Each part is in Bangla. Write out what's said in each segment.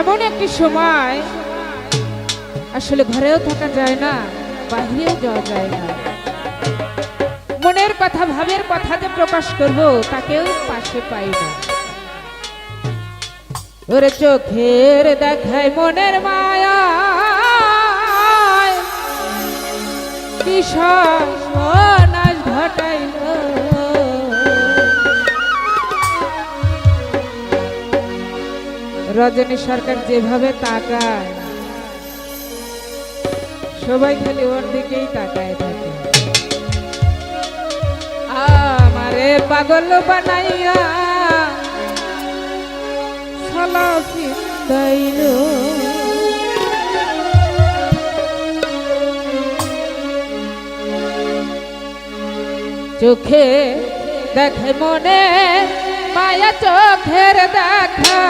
এমন একটি সময় আসলে ঘরেও থাকা যায় না, বাহিরেও যাওয়া যায় না। মনের কথা, ভাবের কথা যে প্রকাশ করব, তাকেও পাশে পাই না। ওরে চোখের দেখায় মনের মায়া ঘটাইল। রজনী সরকার যেভাবে তাকায়, সবাই খালি ওর দিকেই তাকায় থাকে। আমারে পাগল বানাইয়া চিন্তাইল চোখে দেখে মনে, মায়া চোখের দেখা।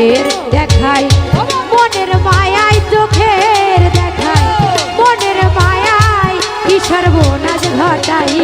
চোখের দেখায় মনের মায়ায় চোখের দেখায় মনের মায়ায় কি সর্বনাশ ঘটাই?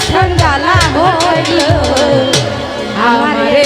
এখন জ্বালা আমারে